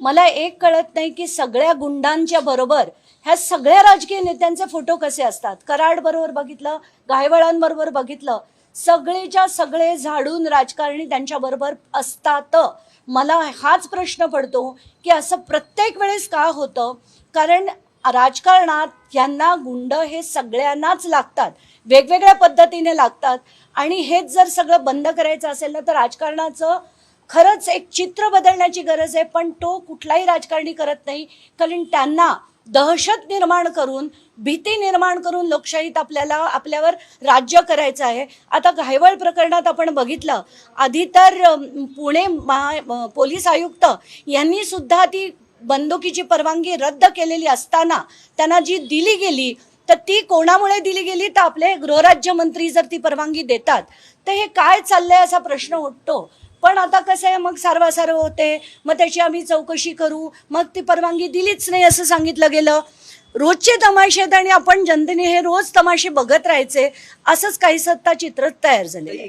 मला एक कळत नाही की सगळ्या गुंडांच्या बरोबर ह्या सगळ्या राजकीय नेत्यांचे फोटो कसे असतात? कराड बरोबर बघितलं गायवळांबरोबर बघितलं सगळेच्या सगळे झाडून राजकारणी त्यांच्या बरोबर असतात. मला हाच प्रश्न पडतो की असं प्रत्येक वेळेस का होतं? कारण राजकारणात यांना गुंड हे सगळ्यांनाच लागतात वेगवेगळ्या पद्धतीने लागतात. आणि हेच जर सगळं बंद करायचं असेल ना तर राजकारणाचं खरंच एक चित्र बदलण्याची गरज आहे पण तो कुठलाही राजकारणी करत नाही. कारण त्यांना दहशत निर्माण करून भीती निर्माण करून लोकशाहीत आपल्याला आपल्यावर राज्य करायचं आहे. आता घायवळ प्रकरणात आपण बघितलं. आधी तर पुणे महा पोलीस आयुक्त यांनी सुद्धा ती बंदुकीची परवानगी रद्द केलेली असताना त्यांना जी दिली गेली तर ती कोणामुळे दिली गेली? तर आपले गृहराज्यमंत्री जर ती परवानगी देतात तर हे काय चाललंय असा प्रश्न उठतो. पण आता कसं आहे मग सारवासारव होते मग त्याची आम्ही चौकशी करू मग ती परवानगी दिलीच नाही असं सांगितलं गेलं. रोजचे तमाशे आहेत आणि आपण जनतेने हे रोज तमाशे बघत राहायचे असंच काही सत्ता चित्र तयार झाले